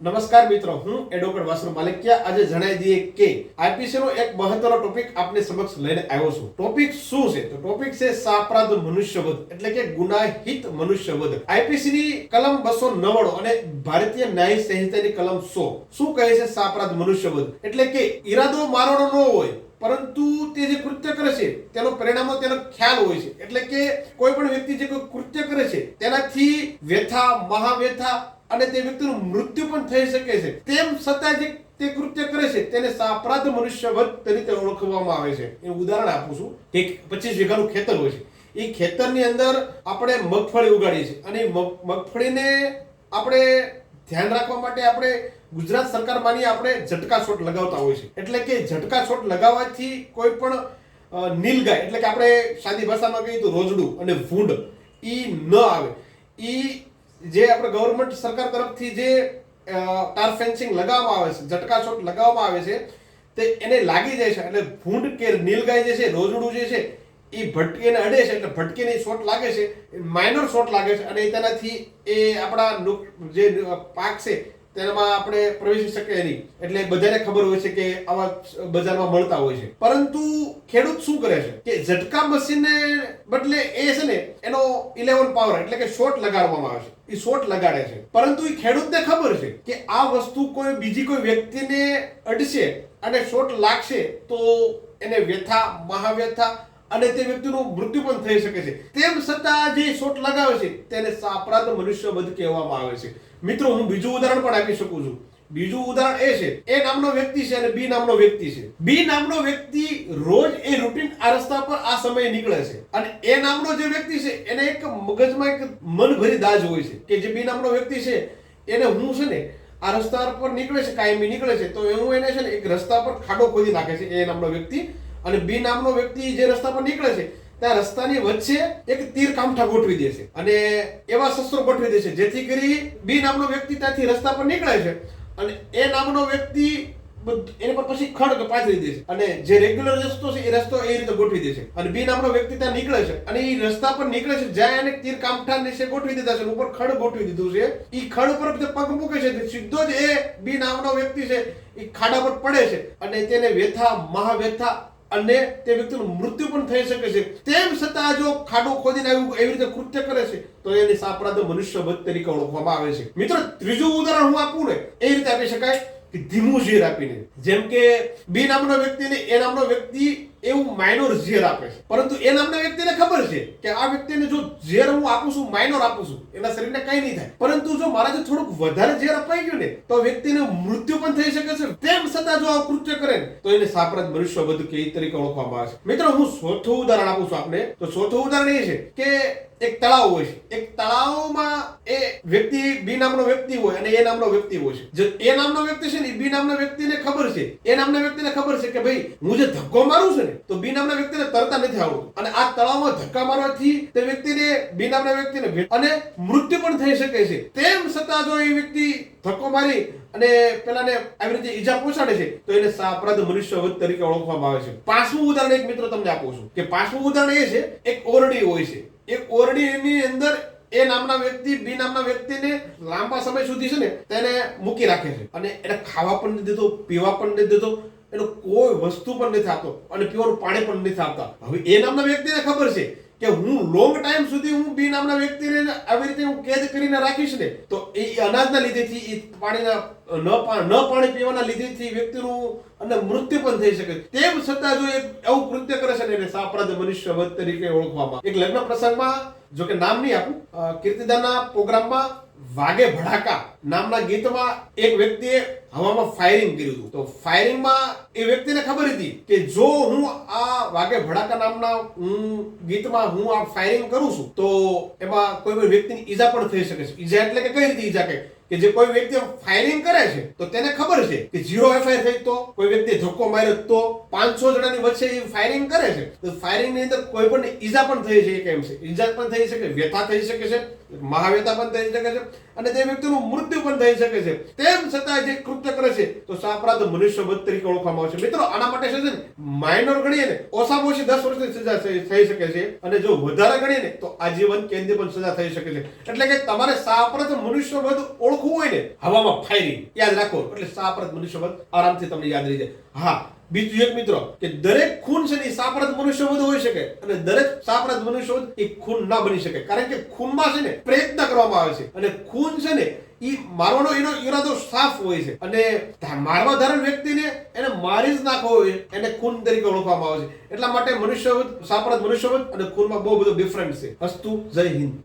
નમસ્કાર મિત્રો, હું એડવોકેટ વાસુ માલિકિયા. આજે જણાવી દઈએ કે આઈપીસી નો એક મહત્વનો ટોપિક આપની સમક્ષ લઈને આવ્યો છું. ટોપિક શું છે? તો ટોપિક છે સાપરાધ મનુષ્યવધ, એટલે કે ગુનાહિત મનુષ્યવધ. આઈપીસી ની કલમ બસો નવ્વાણું અને ભારતીય ન્યાય સંહિતાની કલમ સો. શું કહે છે સાપરાધ મનુષ્યવધ? એટલે કે ઈરાદો મારવાનો ન હોય, પરંતુ તે જે કૃત્ય કરે છે, તેનો પરિણામો તેનો ખ્યાલ હોય છે. એટલે કે કોઈ પણ વ્યક્તિ જે કોઈ કૃત્ય કરે છે, તેનાથી વ્યથા, મહાવ્યથા અને તે વ્યક્તિનું મૃત્યુ પણ થઈ શકે છે. તેમ છતાં જે તે કૃત્ય કરે છે, તેને સાપરાધ મનુષ્યવધ તરીકે ઓળખવામાં આવે છે. એનું ઉદાહરણ આપું છું. એક પચીસ વીઘાનું ખેતર હોય છે. એ ખેતરની અંદર આપણે મગફળી ઉગાડીએ છીએ. અને મગ- મગફળીને આપણે ધ્યાન રાખવા માટે આપણે ગુજરાત સરકાર માની આપણે ઝટકા છોટ લગાવતા હોય છે. એટલે કે ઝટકા છોટ લગાવવાથી કોઈ પણ નીલગાય એટલે કે આપણે સાદી ભાષામાં કહીએ તો રોજડું અને ભૂંડ, ઈ ન આવે. ઈ જે આપણે ગવર્મેન્ટ સરકાર તરફથી જે ટાર ફેન્સિંગ લગાવવામાં આવે છે, ઝટકા છોટ લગાવવામાં આવે છે, તે એને લાગી જાય છે. એટલે ભૂંડ કે નીલગાય જે છે, રોજડું જે છે, એ ભટકીને અડે છે. એટલે ભટકીની શોટ લાગે છે માઇનર શોટ લાગે છે. અને તેનાથી એ આપણા જે પાક છે તેનામાં આપણે પ્રવેશી શકીએ નહીં. એટલે બધાને ખબર હોય છે કે આવા બજારમાં મળતા હોય છે. પરંતુ ખેડૂત શું કરે છે? કે ઝટકા મશીનને બદલે એ છે ને, એનો ઇલેવન પાવર, એટલે કે શોટ લગાડવામાં આવે છે. એ શોટ લગાડે છે. પરંતુ એ ખેડૂતને ખબર છે કે આ વસ્તુ કોઈ બીજી કોઈ વ્યક્તિને અડશે અને શોટ લાગશે તો એને વ્યથા, મહાવ્યથા અને તે વ્યક્તિનું મૃત્યુ પણ થઈ શકે છે. તેમ છતાં જે શોટ લગાવે છે, તેને સાપરાધ મનુષ્યવધ કહેવામાં આવે છે. મિત્રો, હું બીજું ઉદાહરણ પણ આપી શકું છું. બીજું ઉદાહરણ એ છે, એ નામનો વ્યક્તિ છે અને બી નામનો વ્યક્તિ છે. બી નામનો વ્યક્તિ રોજ એ રૂટીન આ રસ્તા પર આ સમયે નીકળે છે. અને એ નામનો જે વ્યક્તિ છે, એને એક મગજમાં એક મનભરી દાજ હોય છે કે જે બી નામનો વ્યક્તિ છે, એને હું છે ને આ રસ્તા પર નીકળે છે, કાયમી નીકળે છે, તો હું એને છે ને એક રસ્તા પર ખાડો ખોદી નાખે છે, એ નામનો વ્યક્તિ અને બી નામનો વ્યક્તિ જે રસ્તા પર નીકળે છે, ત્યાં રસ્તાની વચ્ચે એક તીર કામઠા ગોઠવી દે છે. અને એવા શસ્ત્રો ગોઠવી દે છે, જેથી કરી બી નામનો વ્યક્તિ ત્યાંથી રસ્તા પર નીકળે છે અને એ નામનો વ્યક્તિ એને પર પછી ખડક પાથરી દે છે. અને જે રેગ્યુલર રસ્તો છે, એ રસ્તો એ રીતે ગોઠવી દે છે. અને બી નામનો વ્યક્તિ ત્યાં નીકળે છે અને એ રસ્તા પર નીકળે છે, જ્યાં એને તીર કામઠા નીચે ગોઠવી દીધા છે ઉપર ખડ ગોઠવી દીધું છે. એ ખડ પર જે પગ મૂકે છે સીધો જ એ બી નામનો વ્યક્તિ છે એ ખાડા પર પડે છે અને તેને વ્યથા મહાવ્યથા અને તે વ્યક્તિનું મૃત્યુ પણ થઈ શકે છે. તેમ છતાં જો ખાડો ખોદીને આવ્યું એવી રીતે કૃત્ય કરે છે, તો એની સાપરાધ મનુષ્યવધ તરીકે ઓળખવામાં આવે છે. મિત્રો, ત્રીજું ઉદાહરણ હું આપું ને, એ રીતે આપી શકાય. ધીમું ઝેર આપીને. જેમ કે બી નામનો વ્યક્તિને એ નામનો વ્યક્તિ એવું માઇનોર ઝેર આપે છે. પરંતુ એ નામના વ્યક્તિને ખબર છે કે આ વ્યક્તિને જો ઝેર હું આપું છું માઇનોર આપું છું, એના શરીરને કઈ નહીં થાય. પરંતુ જો મારા જે થોડુંક વધારે ઝેર અપાઈ ગયું ને, તો વ્યક્તિને મૃત્યુ પણ થઈ શકે છે. તેમ છતાં જો આ કૃત્ય કરે તો એને સાપરાધ મનુષ્ય બધું કે તરીકે ઓળખવામાં આવે છે. મિત્રો, હું ચોથું ઉદાહરણ આપું છું આપને. તો ચોથું ઉદાહરણ એ છે કે એક તળાવ હોય છે. એક તળાવમાં એ વ્યક્તિ બી નામનો વ્યક્તિ હોય અને એ નામનો વ્યક્તિ હોય છે. એ નામનો વ્યક્તિ છે ને બી નામના વ્યક્તિને ખબર છે. એ નામના વ્યક્તિને ખબર છે કે ભાઈ, હું જે ધક્કો મારું છું ને, તો બી નામના વ્યક્તિને તરતા નથી આવડતું. અને આ તળાવમાં ધક્કા મારવાથી તે વ્યક્તિને, બી નામના વ્યક્તિને અને મૃત્યુ પણ થઈ શકે છે. તેમ છતાં જો એ વ્યક્તિ ધક્કો મારી અને પેલાને આવી રીતે ઈજા પહોંચાડે છે, તો એને સાપરાધ મનુષ્યવધ તરીકે ઓળખવામાં આવે છે. પાંચમું ઉદાહરણ એક મિત્ર તમને આપું છું કે પાંચમું ઉદાહરણ એ છે, એક ઓરડી હોય છે. એ ઓરડીની અંદર એ નામના વ્યક્તિ, બી નામના વ્યક્તિને લાંબા સમય સુધી છે ને તેને મૂકી રાખે છે. અને એને ખાવા પણ નથી દેતો, પીવા પણ નથી દેતો, એનો કોઈ વસ્તુ પણ નથી આપતો, અને પીવાનું પાણી પણ નથી આપતા. હવે એ નામના વ્યક્તિને ખબર છે કે હું લોંગ ટાઈમ સુધી હું બી નામના વ્યક્તિને આવી રીતે હું કેદ કરીને રાખીશ ને, તો એ અનાજના લીધેથી એ પાણીના, ન પાણી પીવાના લીધેથી વ્યક્તિનું અને મૃત્યુ પણ થઈ શકે. તેમ છતાં જો એ એવું કૃત્ય કરે છે ને એને સાપરાધ મનુષ્યવધ તરીકે ઓળખવામાં. એક લગ્ન પ્રસંગમાં જો કે નામ નહીં આપું. કીર્તિદાના પ્રોગ્રામમાં વાગે ભડાકા નામના ગીતમાં એક વ્યક્તિએ હવામાં ફાયરિંગ કર્યું હતું. તો ફાયરિંગમાં એ વ્યક્તિને ખબર હતી કે જો હું આ વાગે ભડાકા નામના, હું ગીતમાં હું આ ફાયરિંગ કરું છું, તો એમાં કોઈ પણ વ્યક્તિની ઈજા પણ થઈ શકે છે. ઈજા એટલે કે કઈ રીતે ઈજા કે કે જે કોઈ વ્યક્તિ ફાયરિંગ કરે છે, તો તેને ખબર છે કે ઝીરો એફઆઈઆર થઈ તો, કોઈ વ્યક્તિ ધક્કો માર્યો તો પાંચસો જણાની વચ્ચે એ ફાયરિંગ કરે છે. તો ફાયરિંગની અંદર કોઈ પણ ઈજા પણ થઈ શકે કેમ છે. ઈજા પણ થઈ શકે, વ્યથા થઈ શકે છે. મહાવ્યથા પણ થઈ શકે છે અને તે વ્યક્તિનું મૃત્યુ પણ થઈ શકે છે. તેમ છતાં જે કૃત્ય કરે છે, તો સાપરાધ મનુષ્યવધ તરીકે ઓળખવામાં આવે છે મિત્રો, આના માટે છે? ને માઇનોર ગણીએ ને ઓછામાં ઓછી દસ વર્ષની સજા થઈ શકે છે. અને જો વધારે ગણીએ ને, તો આજીવન કેદની પણ સજા થઈ શકે છે. એટલે કે તમારે સાપરાધ મનુષ્યવધ વધ ઓળખવું હોય ને, હવામાં ફાયરિંગ યાદ રાખો, એટલે સાપરત મનુષ્યવધ આરામથી તમને યાદ રહી જાય. હા બીજું એક મિત્રો કે દરેક ખૂન છે ને મનુષ્ય મનુષ્યવધ હોઈ શકે અને દરેક સાપરાધ મનુષ્યવધ એ ખૂન ના બની શકે. કારણ કે ખૂનમાં છે ને પ્રયત્ન કરવામાં આવે છે અને ખૂન છે ને એ મારવાનો એનો ઈરાદો સાફ હોય છે. અને મારવા ધારણ વ્યક્તિને એને મારી જ નાખવો હોય, એને ખૂન તરીકે ઓળખવામાં આવે છે. એટલા માટે મનુષ્યવધ સાપરાધ મનુષ્યવધ અને ખૂનમાં બહુ બધો ડિફરન્સ છે. અસ્તુ જય હિન્દ.